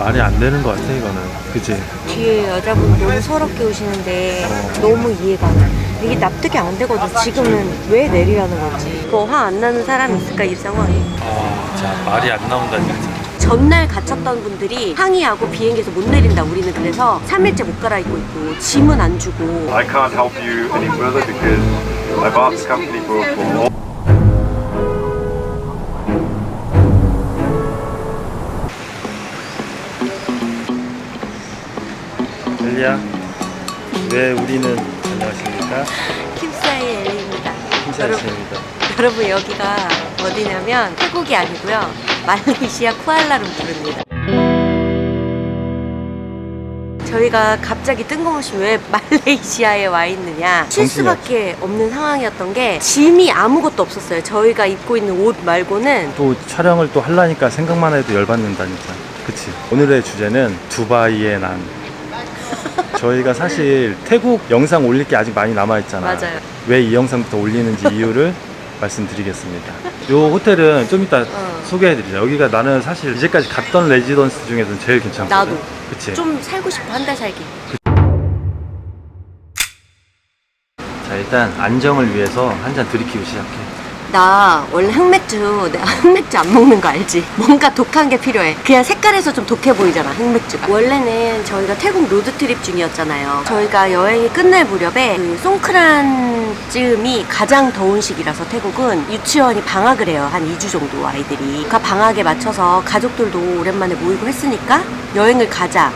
말이 안 되는 것 같아 이거는 그치? 뒤에 여자분 너무 서럽게 오시는데 너무 이해가 안 가. 이게 납득이 안 되거든. 지금은 왜 내리라는 건지. 그거 화 안 나는 사람 있을까 이 상황에. 아 진짜 말이 안 나온다 진짜 전날 갇혔던 분들이 항의하고 비행기에서 못 내린다. 우리는 그래서 3일째 못 갈아입고 있고 짐은 안 주고. I can't help you any further because I've asked the company for, for 엘리야 왜 우리는 안녕하십니까? 킵사이 엘리입니다. 여러분, 김사입니다 여러분 여기가 어디냐면 태국이 아니고요. 말레이시아 쿠알라룸푸르입니다. 저희가 갑자기 뜬금없이 왜 말레이시아에 와 있느냐 쉴 정신이 수밖에 없는 상황이었던 게 짐이 아무것도 없었어요. 저희가 입고 있는 옷 말고는 또 촬영을 또 하려니까 생각만 해도 열받는다 진짜 그치 오늘의 주제는 두바이의 난 저희가 사실 태국 영상 올릴 게 아직 많이 남아 있잖아 맞아요. 왜 이 영상부터 올리는지 이유를 말씀드리겠습니다 요 호텔은 좀 이따 어. 소개해드리자 여기가 나는 사실 이제까지 갔던 레지던스 중에서는 제일 괜찮거든 나도. 그치 좀 살고 싶어 한 달 살기. 자 일단 안정을 위해서 한 잔 들이키고 시작해 나 원래 흑맥주 내가 흑맥주 안 먹는 거 알지? 뭔가 독한 게 필요해. 그냥 색깔에서 좀 독해 보이잖아 흑맥주가. 원래는 저희가 태국 로드트립 중이었잖아요. 저희가 여행이 끝날 무렵에 그 송크란 즈음이 가장 더운 시기라서 태국은 유치원이 방학을 해요 한 2주 정도 아이들이. 그 방학에 맞춰서 가족들도 오랜만에 모이고 했으니까 여행을 가자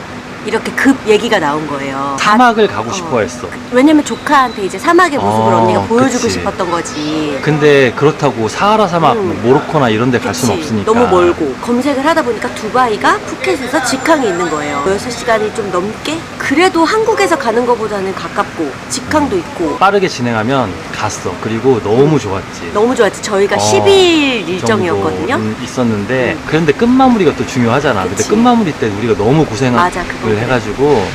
이렇게 급 얘기가 나온 거예요 사막을 가고 어. 싶어 했어 왜냐면 조카한테 이제 사막의 모습을 어, 언니가 보여주고 그치. 싶었던 거지 근데 그렇다고 사하라 사막 음. 모로코나 이런 데 갈 수는 그치. 없으니까 너무 멀고 검색을 하다 보니까 두바이가 푸켓에서 직항이 있는 거예요 6시간이 좀 넘게 그래도 한국에서 가는 것보다는 가깝고 직항도 있고 빠르게 진행하면 갔어. 그리고 너무 좋았지. 너무 좋았지 저희가 어, 10일 그 일정이었거든요 정도, 음, 있었는데 음. 그런데 끝마무리가 또 중요하잖아. 근데 그치. 끝마무리 때 우리가 너무 고생을 맞아, 그거. 해가지고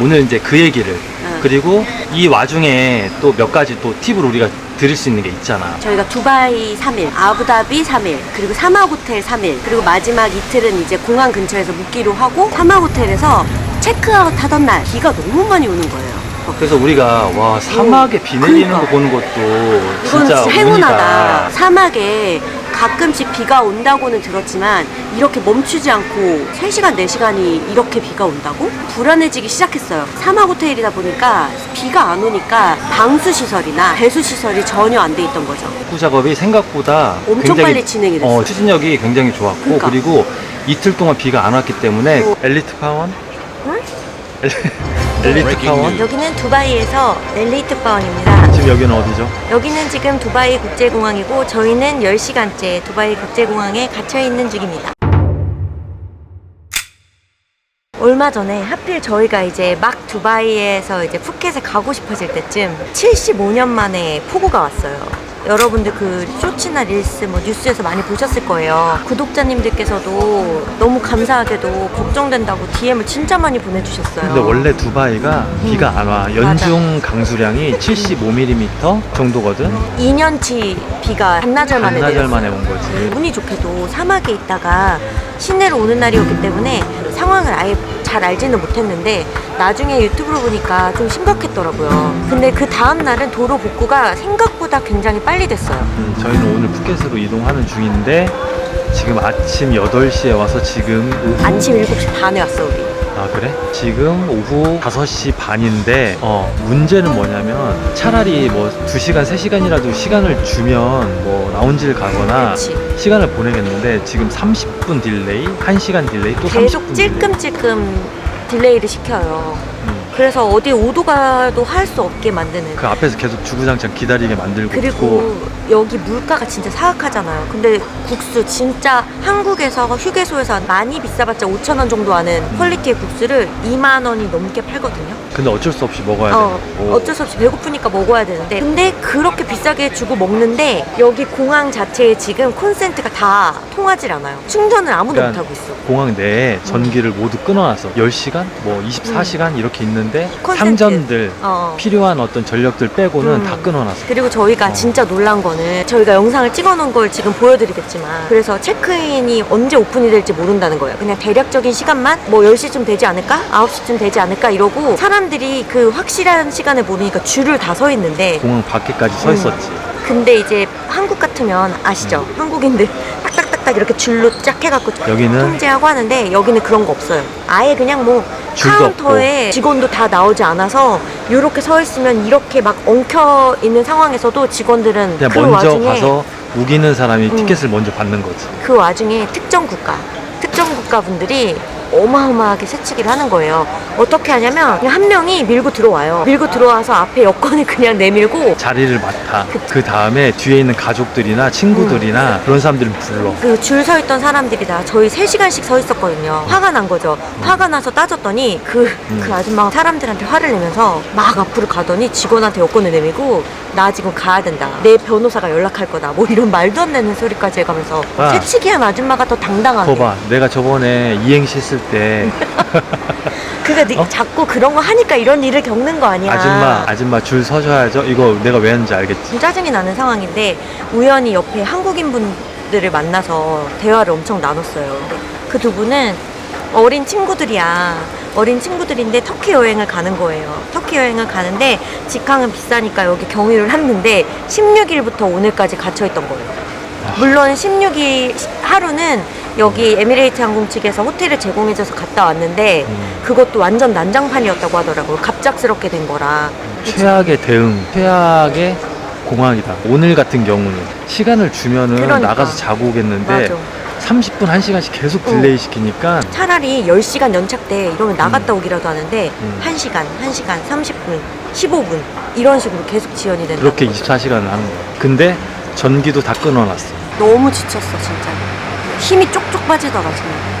오늘 이제 그 얘기를 응. 그리고 이 와중에 또 몇 가지 또 팁을 우리가 드릴 수 있는 게 있잖아. 저희가 두바이 3일, 아부다비 3일, 그리고 사막호텔 3일, 그리고 마지막 이틀은 이제 공항 근처에서 묵기로 하고 사막호텔에서 체크아웃 하던 날 비가 너무 많이 오는 거예요. 어, 그래서 우리가 와 사막에 비 내리는 그러니까. 거 보는 것도 이건 진짜 진짜 행운하다. 운이다. 사막에 가끔씩 비가 온다고는 들었지만 이렇게 멈추지 않고 3시간, 4시간이 이렇게 비가 온다고? 불안해지기 시작했어요. 사막 호텔이다 보니까 비가 안 오니까 방수 시설이나 배수 시설이 전혀 안 돼 있던 거죠. 축구 작업이 생각보다 엄청 빨리 진행이 됐어요. 어, 추진력이 굉장히 좋았고 그러니까. 그리고 이틀 동안 비가 안 왔기 때문에 어. 엘리트 파원 응? 엘리트 파원 여기는 두바이에서 엘리트 바원입니다. 지금 여기는 어디죠? 여기는 지금 두바이 국제공항이고 저희는 10시간째 두바이 국제공항에 갇혀 있는 중입니다. 얼마 전에 하필 저희가 이제 막 두바이에서 이제 푸켓에 가고 싶어질 때쯤 75년 만에 폭우가 왔어요. 여러분들 그 쇼츠나 릴스 뭐 뉴스에서 많이 보셨을 거예요. 구독자님들께서도 너무 감사하게도 걱정된다고 DM을 진짜 많이 보내주셨어요. 근데 원래 두바이가 비가 안 와. 연중 강수량이 75mm 정도거든. 2년치 비가 반나절 만에 반나절. 만에 온 거지. 운이 좋게도 사막에 있다가 시내로 오는 날이었기 때문에 상황을 아예 잘 알지는 못했는데 나중에 유튜브로 보니까 좀 심각했더라고요. 근데 그 다음 날은 도로 복구가 생각보다 굉장히 빨리 됐어요. 음, 저희는 오늘 푸켓으로 이동하는 중인데 지금 아침 8시에 와서 지금 오후 아침 7시 반에 왔어 우리. 아 그래? 지금 오후 5시 반인데 어 문제는 뭐냐면 차라리 뭐 2시간 3시간이라도 시간을 주면 뭐 라운지를 가거나 그치. 시간을 보내겠는데 지금 30분 딜레이, 1시간 딜레이 또 계속 30분 딜레이. 찔끔찔끔 딜레이를 시켜요. 음, 그래서 어디 오도 가도 할 수 없게 만드는 그 앞에서 계속 주구장창 기다리게 만들고 있고 그리고 여기 물가가 진짜 사악하잖아요. 근데 국수 진짜 한국에서 휴게소에서 많이 비싸봤자 5천 원 정도 하는 퀄리티의 국수를 2만 원이 넘게 팔거든요. 근데 어쩔 수 없이 먹어야 어, 되고 어쩔 수 없이 배고프니까 먹어야 되는데 근데 그렇게 비싸게 주고 먹는데 여기 공항 자체에 지금 콘센트가 다 통하질 않아요. 충전을 아무도 그러니까 못 하고 있어. 공항 내에 전기를 모두 끊어놨어 10시간? 뭐 24시간 이렇게 있는데 있는데 콘센트. 상점들 어. 필요한 어떤 전력들 빼고는 음. 다 끊어놨어. 그리고 저희가 어. 진짜 놀란 거는 저희가 영상을 찍어놓은 걸 지금 보여드리겠지만 그래서 체크인이 언제 오픈이 될지 모른다는 거예요. 그냥 대략적인 시간만 뭐 10시쯤 되지 않을까? 9시쯤 되지 않을까? 이러고 사람들이 그 확실한 시간을 모르니까 줄을 다 서 있는데 공항 밖에까지 서 음. 있었지. 근데 이제 한국 같으면 아시죠? 한국인들 딱딱딱딱 이렇게 줄로 쫙 해갖고 여기는 통제하고 하는데 여기는 그런 거 없어요. 아예 그냥 뭐 줄도 카운터에 직원도 다 나오지 않아서 이렇게 서 있으면 이렇게 막 엉켜 있는 상황에서도 직원들은 그냥 그 먼저 와중에 가서 우기는 사람이 음. 티켓을 먼저 받는 거지. 그 와중에 특정 국가 특정 국가 분들이 어마어마하게 새치기를 하는 거예요. 어떻게 하냐면 그냥 한 명이 밀고 들어와요. 밀고 들어와서 앞에 여권을 그냥 내밀고 자리를 맡아. 그- 그 다음에 뒤에 있는 가족들이나 친구들이나 그런 사람들을 불러. 그 줄 서 있던 사람들이 다 저희 3시간씩 서 있었거든요. 화가 난 거죠. 화가 나서 따졌더니 그, 음. 그 아줌마가 사람들한테 화를 내면서 막 앞으로 가더니 직원한테 여권을 내밀고 나 지금 가야 된다. 내 변호사가 연락할 거다. 뭐 이런 말도 안 되는 소리까지 해가면서 아. 새치기한 아줌마가 더 당당하게. 거봐, 내가 저번에 이행시 했을 때 그러니까 어? 자꾸 그런 거 하니까 이런 일을 겪는 거 아니야. 아줌마, 아줌마 줄 서셔야죠. 이거 내가 왜 했는지 알겠지? 좀 짜증이 나는 상황인데 우연히 옆에 한국인 분들을 만나서 대화를 엄청 나눴어요. 그 두 분은 어린 친구들이야. 어린 친구들인데 터키 여행을 가는 거예요. 터키 여행을 가는데 직항은 비싸니까 여기 경유를 했는데 16일부터 오늘까지 갇혀 있던 거예요. 물론 16일 하루는 여기 에미레이트 항공 측에서 호텔을 제공해줘서 갔다 왔는데 음. 그것도 완전 난장판이었다고 하더라고요. 갑작스럽게 된 거라. 최악의 대응, 최악의 공항이다. 오늘 같은 경우는 시간을 주면은 그러니까. 나가서 자고 오겠는데 맞아. 30분, 1시간씩 계속 어. 딜레이 시키니까 차라리 10시간 연착돼 이러면 나갔다 오기라도 하는데 음. 1시간, 1시간, 30분, 15분 이런 식으로 계속 지연이 된다. 그렇게 24시간을 하는 거야. 근데 전기도 다 끊어놨어. 너무 지쳤어 진짜. 힘이 쪽쪽 빠지더라 정말.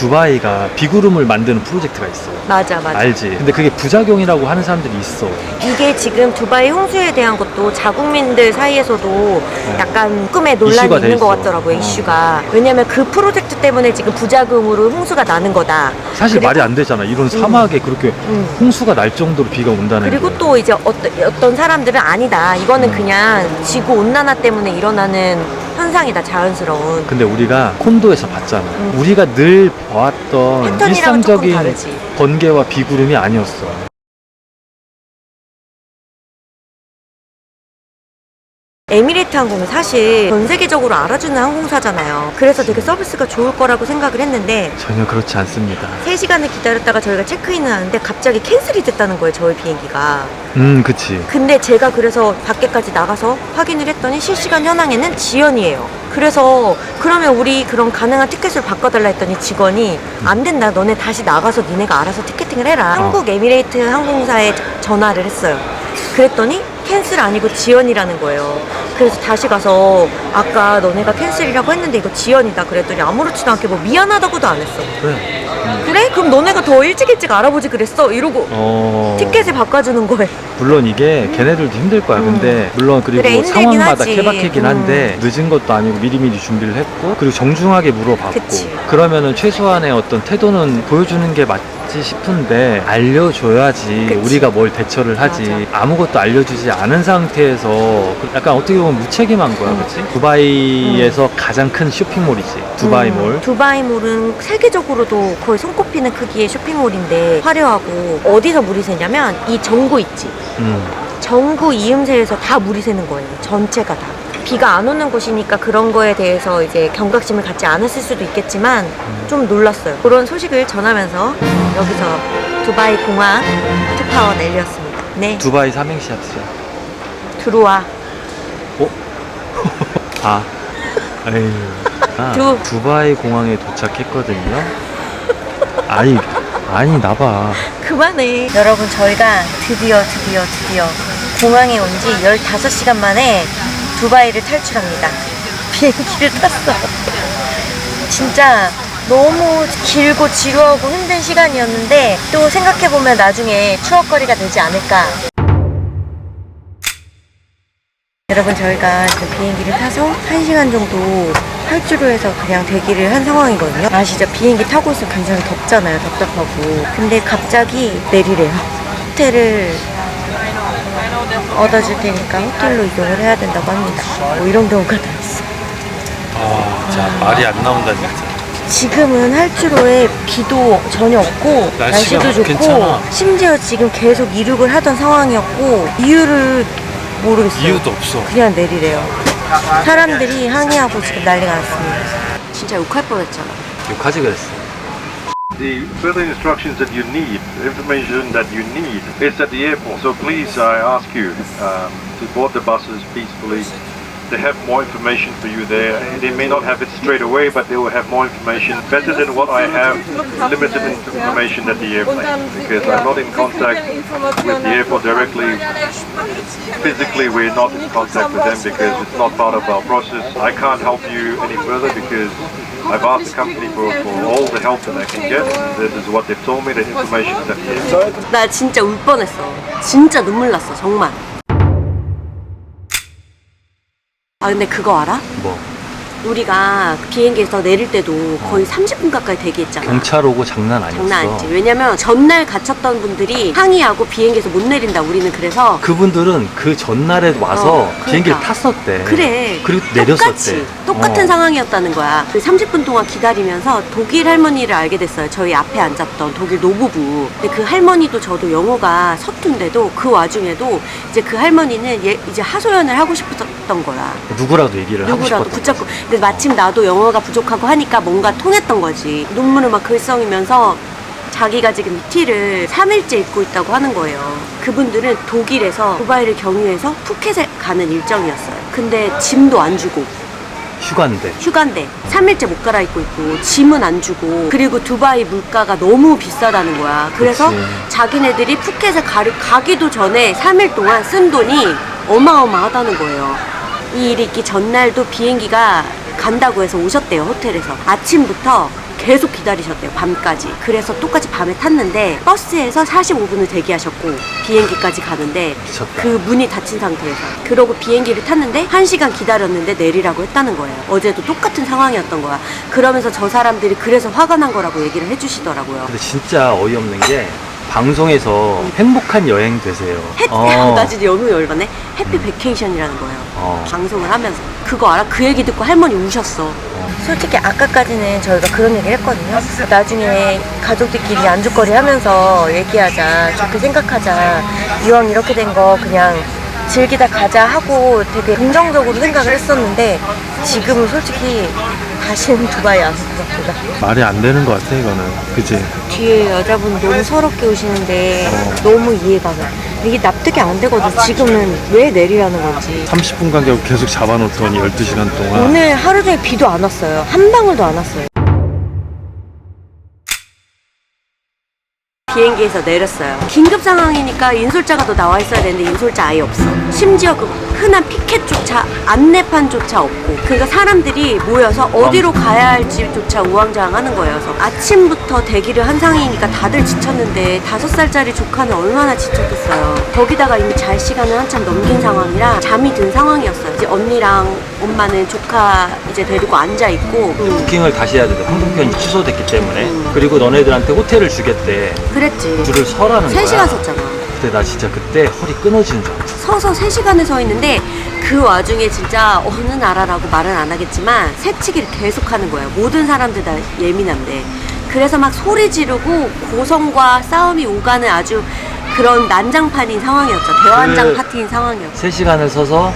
두바이가 비구름을 만드는 프로젝트가 있어. 맞아 맞아. 알지? 근데 그게 부작용이라고 하는 사람들이 있어. 이게 지금 두바이 홍수에 대한 것도 자국민들 사이에서도 약간 꿈에 논란이 어. 이슈가 돼 있는 것 있어. 같더라고요 어. 이슈가. 왜냐면 그 프로젝트 때문에 지금 부작용으로 홍수가 나는 거다. 사실 그리고- 말이 안 되잖아. 이런 사막에 그렇게 음. 홍수가 날 정도로 비가 온다는 그리고 게. 또 이제 어떤, 어떤 사람들은 아니다. 이거는 음. 그냥 지구 온난화 때문에 일어나는 현상이다. 자연스러운. 근데 우리가 콘도에서 봤잖아. 음. 우리가 늘 봐왔던 패턴이랑은 일상적인 다르지. 번개와 비구름이 아니었어. 에미레이트 항공은 사실 전 세계적으로 알아주는 항공사잖아요. 그래서 되게 서비스가 좋을 거라고 생각을 했는데 전혀 그렇지 않습니다. 3시간을 기다렸다가 저희가 체크인을 하는데 갑자기 캔슬이 됐다는 거예요. 저희 비행기가. 음, 그치. 근데 제가 그래서 밖에까지 나가서 확인을 했더니 실시간 현황에는 지연이에요. 그래서 그러면 우리 그런 가능한 티켓을 바꿔달라 했더니 직원이 안 된다. 너네 다시 나가서 니네가 알아서 티켓팅을 해라. 어. 한국 에미레이트 항공사에 전화를 했어요. 그랬더니 캔슬 아니고 지연이라는 거예요. 그래서 다시 가서 아까 너네가 캔슬이라고 했는데 이거 지연이다 그랬더니 아무렇지도 않게 뭐 미안하다고도 안 했어. 그래. 그래? 그럼 너네가 더 일찍 일찍 알아보지 그랬어? 이러고 어. 티켓을 바꿔주는 거예요. 물론 이게 걔네들도 힘들 거야. 음. 근데 물론 그리고 그래, 힘들긴 상황마다 하지. 케바케긴 음. 한데 늦은 것도 아니고 미리미리 준비를 했고 그리고 정중하게 물어봤고 그치. 그러면은 최소한의 어떤 태도는 보여주는 게 맞지 싶은데 알려줘야지 그치. 우리가 뭘 대처를 하지 아무것도 알려주지 않은 상태에서 그 약간 어떻게 보면 무책임한 거야, 음. 그렇지? 두바이에서 가장 큰 쇼핑몰이지, 두바이몰. 음, 두바이몰은 세계적으로도 거의 손꼽히는 크기의 쇼핑몰인데 화려하고 어디서 물이 새냐면 이 정구 있지. 음. 정구 이음새에서 다 물이 새는 거예요. 전체가 다. 비가 안 오는 곳이니까 그런 거에 대해서 이제 경각심을 갖지 않았을 수도 있겠지만 좀 놀랐어요. 그런 소식을 전하면서 여기서 두바이 공항 투파워 내렸습니다. 네, 두바이 삼행시 합시다. 들어와. 아. 에휴. 아, 두. 두바이 공항에 도착했거든요. 아니, 아니, 나봐. 그만해. 여러분, 저희가 드디어, 드디어, 드디어 공항에 온 지 15시간 만에 두바이를 탈출합니다. 비행기를 탔어. 진짜 너무 길고 지루하고 힘든 시간이었는데 또 생각해보면 나중에 추억거리가 되지 않을까. 여러분 저희가 지금 비행기를 타서 1시간 정도 활주로에서 그냥 대기를 한 상황이거든요. 아시죠? 비행기 타고 있으면 굉장히 덥잖아요. 답답하고. 근데 갑자기 내리래요. 호텔을 얻어줄 테니까 호텔로 이동을 해야 된다고 합니다. 뭐 이런 경우가 다 있어. 아, 진짜 말이 안 나온다 진짜. 지금은 활주로에 비도 전혀 없고 날씨가 날씨도 좋고 괜찮아. 심지어 지금 계속 이륙을 하던 상황이었고 이유를 모르겠어요. 없어. 그냥 내리래요. 사람들이 항의하고 지금 난리가 났습니다. 진짜 욕할 뻔했잖아. 욕하지 그랬어. The further instructions that you need, information that you need, is at the airport. So please, I ask you um, to board the buses peacefully. They have more information for you there. They may not have it straight away, but they will have more information, better than what I have, limited information at the airplane. Because I'm not in contact with the airport directly. Physically, we're not in contact with them because it's not part of our process. I can't help you any further because I've asked the company for, for all the help that I can get. This is what they've told me. The information is at the airport. 나 진짜 울 뻔했어. 진짜 눈물 났어, 정말. 아, 근데 그거 알아? 뭐 우리가 비행기에서 내릴 때도 거의 30분 가까이 대기했잖아. 경찰 오고 장난 아니었어. 장난 아니지. 왜냐면 전날 갇혔던 분들이 항의하고 비행기에서 못 내린다. 우리는 그래서 그분들은 그 전날에 와서 어, 그러니까. 비행기를 탔었대. 그래. 그리고 똑같이, 내렸었대. 똑같은 어. 상황이었다는 거야. 그 30분 동안 기다리면서 독일 할머니를 알게 됐어요. 저희 앞에 앉았던 독일 노부부. 근데 그 할머니도 저도 영어가 서툰데도 그 와중에도 이제 그 할머니는 얘 이제 하소연을 하고 싶었던 거야. 누구라도 얘기를 하고 누구라도 싶었던 붙잡고. 근데 마침 나도 영어가 부족하고 하니까 뭔가 통했던 거지. 눈물을 막 글썽이면서 자기가 지금 이 티를 3일째 입고 있다고 하는 거예요. 그분들은 독일에서 두바이를 경유해서 푸켓에 가는 일정이었어요. 근데 짐도 안 주고 휴가인데. 휴가인데 3일째 못 갈아입고 있고 짐은 안 주고 그리고 두바이 물가가 너무 비싸다는 거야. 그래서 그치. 자기네들이 푸켓에 가, 가기도 전에 3일 동안 쓴 돈이 어마어마하다는 거예요. 이 일이 있기 전날도 비행기가 간다고 해서 오셨대요, 호텔에서. 아침부터 계속 기다리셨대요, 밤까지. 그래서 똑같이 밤에 탔는데 버스에서 45분을 대기하셨고 비행기까지 가는데 미쳤다. 그 문이 닫힌 상태에서 그러고 비행기를 탔는데 1시간 기다렸는데 내리라고 했다는 거예요. 어제도 똑같은 상황이었던 거야. 그러면서 저 사람들이 그래서 화가 난 거라고 얘기를 해주시더라고요. 근데 진짜 어이없는 게 방송에서 행복한 여행 되세요. 해, 어. 나 진짜 너무 열받네. 해피 베케이션이라는 거예요. 어. 방송을 하면서 그거 알아? 그 얘기 듣고 할머니 우셨어. 솔직히 아까까지는 저희가 그런 얘기를 했거든요. 나중에 가족들끼리 안주거리 하면서 얘기하자, 좋게 생각하자. 이왕 이렇게 된 거 그냥 즐기다 가자 하고 되게 긍정적으로 생각을 했었는데 지금은 솔직히 다시는 두바이 안 올 것 같아요. 말이 안 되는 것 같아 이거는. 그지? 뒤에 여자분 너무 서럽게 오시는데 너무 이해가 가. 이게 납득이 안 되거든. 지금은 왜 내리라는 건지. 30분 간격 계속 잡아놓더니 12시간 동안. 오늘 하루 종일 비도 안 왔어요. 한 방울도 안 왔어요. 비행기에서 내렸어요. 긴급 상황이니까 인솔자가 더 나와 있어야 되는데 인솔자 아예 없어. 심지어 그 흔한 피켓조차 안내판조차 없고. 그러니까 사람들이 모여서 어디로 가야 할지조차 우왕좌왕하는 거예요. 그래서 아침부터 대기를 한 상이니까 다들 지쳤는데 다섯 살짜리 조카는 얼마나 지쳤겠어요. 거기다가 이미 잘 시간을 한참 넘긴 상황이라 잠이 든 상황이었어요. 이제 언니랑 엄마는 조카 이제 데리고 앉아 있고. 음, 부킹을 다시 해야 돼. 항공편이 취소됐기 때문에. 그리고 너네들한테 호텔을 주겠대. 그 랬지. 줄을 서라는 거야. 3시간 섰잖아. 근데 나 진짜 그때 허리 끊어지는 줄 알았어. 서서 3시간을 서 있는데 그 와중에 진짜 어느 나라라고 말은 안 하겠지만 새치기를 계속 하는 거예요. 모든 사람들 다 예민한데. 그래서 막 소리 지르고 고성과 싸움이 오가는 아주 그런 난장판인 상황이었죠. 대환장 그- 파티인 상황이었죠. 3시간을 서서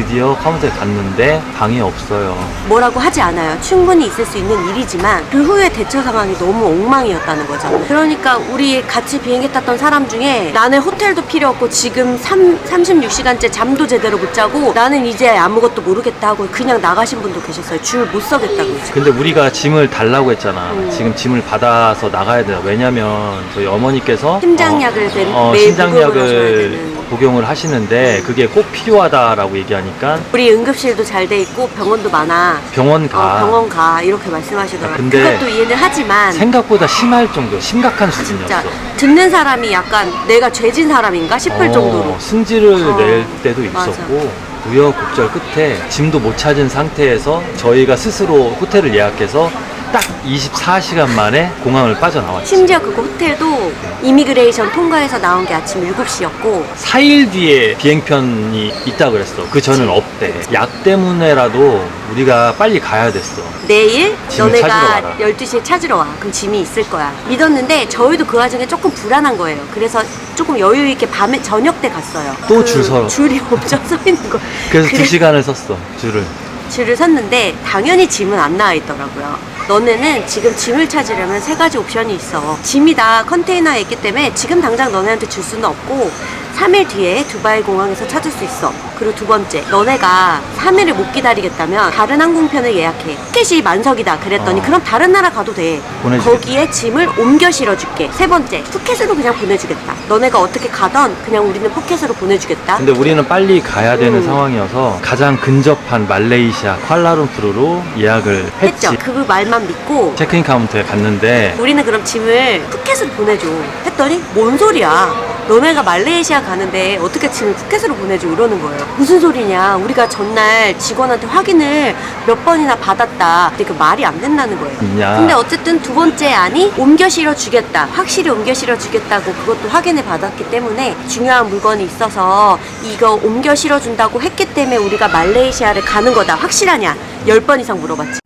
드디어 카운터에 갔는데 방이 없어요. 뭐라고 하지 않아요. 충분히 있을 수 있는 일이지만 그 후에 대처 상황이 너무 엉망이었다는 거죠. 그러니까 우리 같이 비행기 탔던 사람 중에 나는 호텔도 필요 없고 지금 3, 36시간째 잠도 제대로 못 자고 나는 이제 아무것도 모르겠다 하고 그냥 나가신 분도 계셨어요. 줄 못 서겠다고. 근데 우리가 짐을 달라고 했잖아. 음. 지금 짐을 받아서 나가야 돼. 왜냐면 저희 어머니께서 심장약을 매- 어, 매일 복용을 하셔야 심장약을 되는. 복용을 하시는데 그게 꼭 필요하다라고 얘기하니까 우리 응급실도 잘 돼 있고 병원도 많아. 병원 가. 어, 병원 가 이렇게 말씀하시더라고요. 근데 그것도 이해는 하지만 생각보다 심할 정도, 심각한 수준이었어. 듣는 사람이 약간 내가 죄진 사람인가 싶을 어, 정도로 승질을 어, 낼 때도 맞아. 있었고 우여곡절 끝에 짐도 못 찾은 상태에서 저희가 스스로 호텔을 예약해서 딱 24시간 만에 공항을 빠져나왔죠. 심지어 그 호텔도 이미그레이션 통과해서 나온 게 아침 7시였고 4일 뒤에 비행편이 있다 그랬어. 그 전은 없대. 약 때문에라도 우리가 빨리 가야 됐어. 내일 짐을 찾으러 너네가 와라. 12시에 찾으러 와. 그럼 짐이 있을 거야. 믿었는데 저희도 그 와중에 조금 불안한 거예요. 그래서 조금 여유 있게 밤에 저녁 때 갔어요. 또그줄 서러. 줄이 엄청 서 있는 거. 그래서 그래- 두 시간을 섰어, 줄을. 줄을 섰는데 당연히 짐은 안 나와 있더라고요. 너네는 지금 짐을 찾으려면 세 가지 옵션이 있어. 짐이 다 컨테이너에 있기 때문에 지금 당장 너네한테 줄 수는 없고 3일 뒤에 두바이 공항에서 찾을 수 있어. 그리고 두 번째, 너네가 3일을 못 기다리겠다면 다른 항공편을 예약해. 티켓이 만석이다. 그랬더니 어. 그럼 다른 나라 가도 돼. 보내주겠다. 거기에 짐을 옮겨 실어줄게. 세 번째, 푸켓으로 그냥 보내주겠다. 너네가 어떻게 가던 그냥 우리는 푸켓으로 보내주겠다. 근데 우리는 빨리 가야 되는 음. 상황이어서 가장 근접한 말레이시아 쿠알라룸푸르로 예약을 했지. 했죠. 그 말만 믿고 체크인 카운터에 갔는데 우리는 그럼 짐을 푸켓으로 보내줘 했더니 뭔 소리야 너네가 말레이시아 가는데 어떻게 짐을 푸켓으로 보내줘 이러는 거예요. 무슨 소리냐? 우리가 전날 직원한테 확인을 몇 번이나 받았다. 근데 그 말이 안 된다는 거예요. 있냐. 근데 어쨌든 두 번째 안이 옮겨 실어 주겠다. 확실히 옮겨 실어 주겠다고 그것도 확인을 받았기 때문에 중요한 물건이 있어서 이거 옮겨 실어 준다고 했기 때문에 우리가 말레이시아를 가는 거다. 확실하냐? 열번 이상 물어봤지.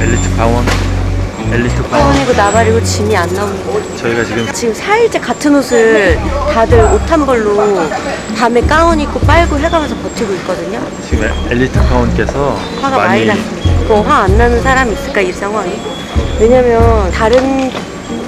엘리트 파원, 엘리트 파원. 하원이고 나발이고 짐이 안거 저희가 지금 지금 4일째 같은 옷을 다들 옷 한 벌로 밤에 가운 입고 빨고 해가면서 버티고 있거든요. 지금 엘리트 파원께서 화가 많이, 났습니다. 뭐화안 나는 사람이 있을까 이 상황이? 왜냐면 다른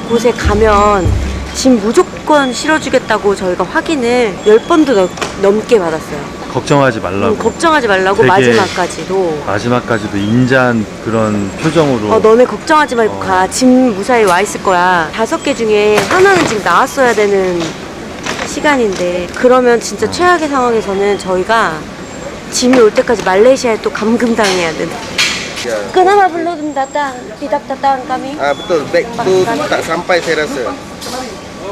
곳에 가면 짐 무조건 실어주겠다고 저희가 확인을 10번도 넘게 받았어요. 걱정하지 말라고 음, 걱정하지 말라고 되게- 마지막까지도. 마지막까지도 인자한 그런 표정으로 어, 너네 걱정하지 말고 어. 가. 짐 무사히 와 있을 거야. 다섯 개 중에 하나는 지금 나왔어야 되는 시간인데. 그러면 진짜 어. 최악의 상황에서는 저희가 짐이 올 때까지 말레이시아에 또 감금당해야 된다. Ya. Kenapa belum datang? Tidak datang kami? Ah betul, beg tu tak sampai saya rasa.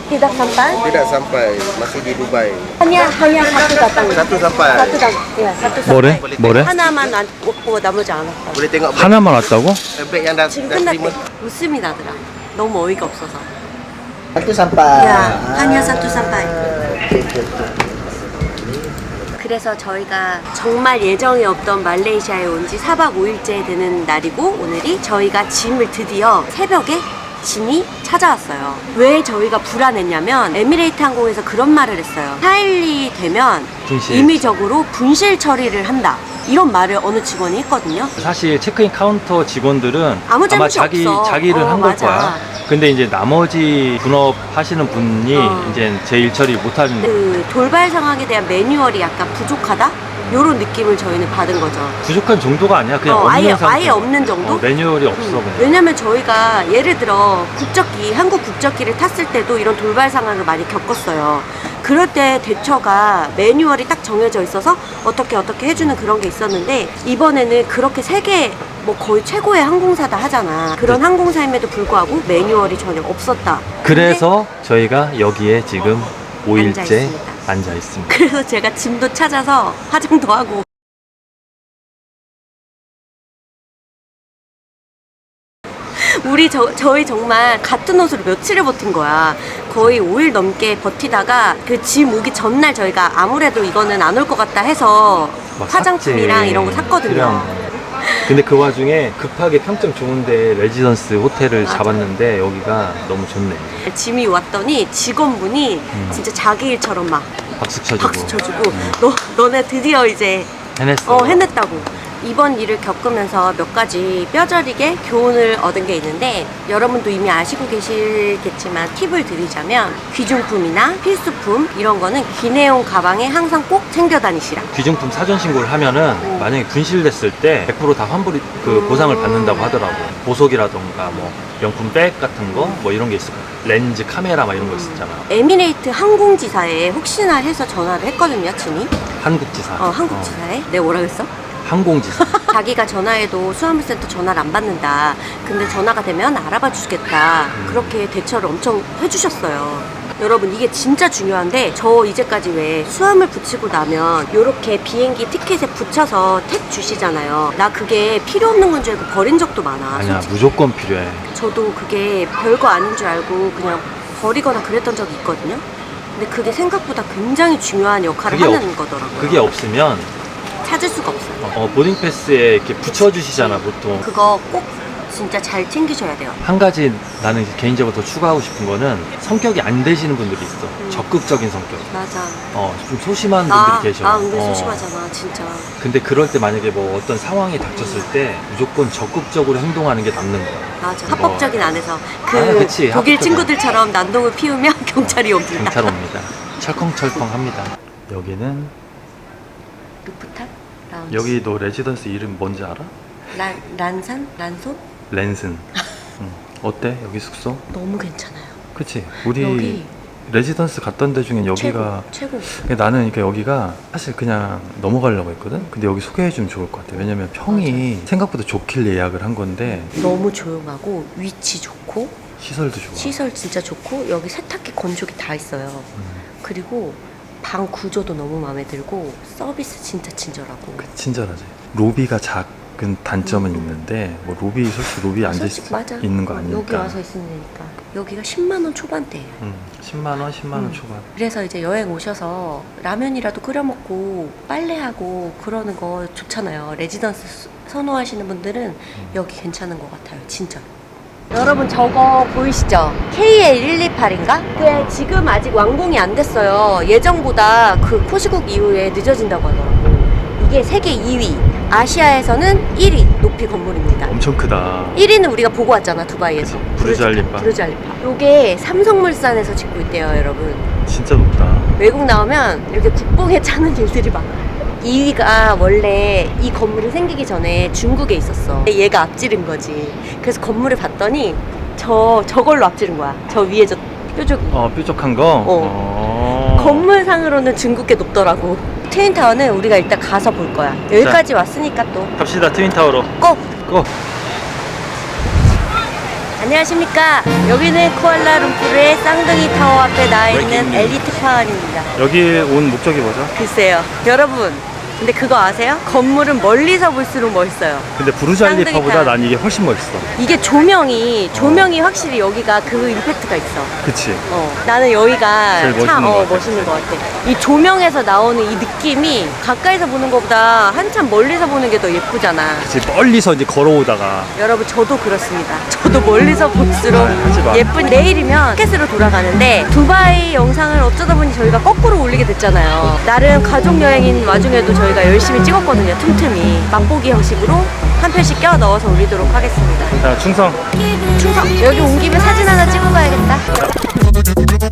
Tidak sampai? Tidak sampai, masih di Dubai. Hanya hanya satu datang. Satu sampai. Satu datang. Ya, satu sampai. 뭐래? 뭐래? 하나만 안 먹고 나머지 안 왔다. Boleh tengok beg, 하나만 왔다고? eh, yang dah, 지금 dah 끝났대. 웃음이 나더라. 너무 어이가 없어서. Satu sampai. 야, hanya satu sampai. 그래서 저희가 정말 예정이 없던 말레이시아에 온 지 4박 5일째 되는 날이고 오늘이 저희가 짐을 드디어 새벽에 짐이 찾아왔어요. 왜 저희가 불안했냐면 에미레이트 항공에서 그런 말을 했어요. 4일이 되면 분실. 임의적으로 분실 처리를 한다. 이런 말을 어느 직원이 했거든요. 사실 체크인 카운터 직원들은 아무 마 잘못이 자기 없어. 자기를 어, 한 걸 맞아. 거야. 근데 이제 나머지 분업 하시는 분이 어. 이제 제일 처리 못 하는 그 돌발 상황에 대한 매뉴얼이 약간 부족하다? 이런 느낌을 저희는 받은 거죠. 부족한 정도가 아니야. 그냥 어, 없는 아예- 상태. 아예 없는 정도? 어, 매뉴얼이 없어 음, 그냥. 왜냐면 저희가 예를 들어 국적기 한국 국적기를 탔을 때도 이런 돌발 상황을 많이 겪었어요. 그럴 때 대처가 매뉴얼이 딱 정해져 있어서 어떻게 어떻게 해주는 그런 게 있었는데 이번에는 그렇게 세계 뭐 거의 최고의 항공사다 하잖아. 그런 네. 항공사임에도 불구하고 매뉴얼이 전혀 없었다. 그래서 저희가 여기에 지금 5일째 있습니다. 앉아 있습니다. 그래서 제가 짐도 찾아서 화장도 하고 우리 저, 저희 정말 같은 옷으로 며칠을 버틴 거야. 거의 5일 넘게 버티다가 그 짐 오기 전날 저희가 아무래도 이거는 안 올 것 같다 해서 막 화장품이랑. 이런 거 샀거든요. 필요한 거. 근데 그 와중에 급하게 평점 좋은데 레지던스 호텔을 맞아. 잡았는데 여기가 너무 좋네. 짐이 왔더니 직원분이 음. 진짜 자기 일처럼 막 박수 쳐주고. 박수 쳐주고 너, 너네 드디어 이제 해냈어. 어, 해냈다고. 이번 일을 겪으면서 몇 가지 뼈저리게 교훈을 얻은 게 있는데 여러분도 이미 아시고 계시겠지만 팁을 드리자면 귀중품이나 필수품 이런 거는 기내용 가방에 항상 꼭 챙겨 다니시라. 귀중품 사전 신고를 하면은 만약에 분실됐을 때 100%다 환불이 그 음. 보상을 받는다고 하더라고. 보석이라던가 뭐 명품 백 같은 거 뭐 이런 게 있을 거야. 렌즈, 카메라 막 이런 거 있었잖아. 에미레이트 항공지사에 혹시나 해서 전화를 했거든요, 친이. 한국지사. 어, 한국지사에. 내가 뭐라 그랬어? 항공지사. 자기가 전화해도 수화물센터 전화를 안 받는다. 근데 전화가 되면 알아봐 주겠다. 그렇게 대처를 엄청 해주셨어요. 여러분 이게 진짜 중요한데 저 이제까지 왜 수화물 붙이고 나면 이렇게 비행기 티켓에 붙여서 택 주시잖아요. 나 그게 필요 없는 건 줄 알고 버린 적도 많아. 아니야 솔직히. 무조건 필요해. 저도 그게 별거 아닌 줄 알고 그냥 버리거나 그랬던 적이 있거든요. 근데 그게 생각보다 굉장히 중요한 역할을 그게 하는 없- 거더라고요. 그게 없으면 찾을 수가 없어요. 어, 보딩 패스에 이렇게 붙여주시잖아 보통. 그거 꼭 진짜 잘 챙기셔야 돼요. 한 가지 나는 이제 개인적으로 더 추가하고 싶은 거는 성격이 안 되시는 분들이 있어. 음. 적극적인 성격. 맞아. 어, 좀 소심한 나, 분들이 계셔. 나 은근 어. 소심하잖아, 진짜. 근데 그럴 때 만약에 뭐 어떤 상황이 닥쳤을 때 무조건 적극적으로 행동하는 게 남는 거야. 맞아. 합법적인 안에서 그 아, 그치. 독일 합법적인 친구들처럼 난동을 피우면 경찰이 옵니다. 경찰 옵니다. 철컹철컹 합니다. 여기는 루프탑? 라운지. 여기 너 레지던스 이름 뭔지 알아? 란, 란산? 란소? 랜슨. 응. 어때? 여기 숙소? 너무 괜찮아요. 그치? 우리 여기 레지던스 갔던 데 중엔 여기가 최고. 최고. 근데 나는 그러니까 여기가 사실 그냥 넘어가려고 했거든. 근데 여기 소개해 주면 좋을 것 같아. 왜냐면 평이 생각보다 좋길래 예약을 한 건데 너무 조용하고 위치 좋고 시설도 좋아. 시설 진짜 좋고 여기 세탁기 건조기 다 있어요. 음. 그리고 방 구조도 너무 마음에 들고 서비스 진짜 친절하고. 그 친절하지. 로비가 작은 단점은 음. 있는데 뭐 로비 솔직히 로비 솔직히 맞아. 있는 거 어, 아니니까. 여기 와서 있으니까. 여기가 10만 원 초반대예요. 음, 10만 원, 10만 원 음. 초반. 그래서 이제 여행 오셔서 라면이라도 끓여 먹고 빨래하고 그러는 거 좋잖아요. 레지던스 수- 선호하시는 분들은 음. 여기 괜찮은 것 같아요. 진짜. 여러분 저거 보이시죠? KL128인가? 그게 지금 아직 완공이 안 됐어요. 예정보다 그 코시국 이후에 늦어진다고 하더라고. 이게 세계 2위, 아시아에서는 1위 높이 건물입니다. 엄청 크다. 1위는 우리가 보고 왔잖아 두바이에서. 그치, 부르즈 알리파. 부르즈 알리파. 요게 삼성물산에서 짓고 있대요, 여러분. 진짜 높다. 외국 나오면 이렇게 국뽕에 차는 일들이 많아요. 2위가 원래 이 건물이 생기기 전에 중국에 있었어. 얘가 앞지른 거지. 그래서 건물을 봤더니 저 저걸로 앞지른 거야. 저 위에 저 뾰족이. 어, 뾰족한 거? 어. 건물상으로는 중국 게 높더라고. 트윈타워는 우리가 일단 가서 볼 거야. 여기까지 왔으니까 또 갑시다, 트윈타워로. 꼭! 고! 안녕하십니까. 여기는 쿠알라룸푸르의 쌍둥이 타워 앞에 나와 있는 엘리트 파원입니다. 여기 온 목적이 뭐죠? 글쎄요. 여러분, 근데 그거 아세요? 건물은 멀리서 볼수록 멋있어요. 근데 타워. 난 이게 훨씬 멋있어. 이게 조명이, 조명이 확실히 여기가 그 임팩트가 있어. 그치? 어, 나는 여기가 제일 멋있는 참 것 어, 같아. 멋있는 것 같아. 이 조명에서 나오는 이 느낌이 가까이서 보는 것보다 한참 멀리서 보는 게 더 예쁘잖아. 그치, 멀리서 이제 걸어오다가. 여러분 저도 그렇습니다. 저도 멀리서 볼수록 아, 하지 마. 예쁜 내일이면 푸켓으로 돌아가는데 두바이 영상을 어쩌다 보니 저희가 거꾸로 올리게 됐잖아요. 나름 가족 여행인 와중에도 저희가 열심히 찍었거든요. 틈틈이 맛보기 형식으로 한 편씩 껴 넣어서 올리도록 하겠습니다. 자, 충성. 충성 여기 온 김에 사진 하나 찍고 가야겠다.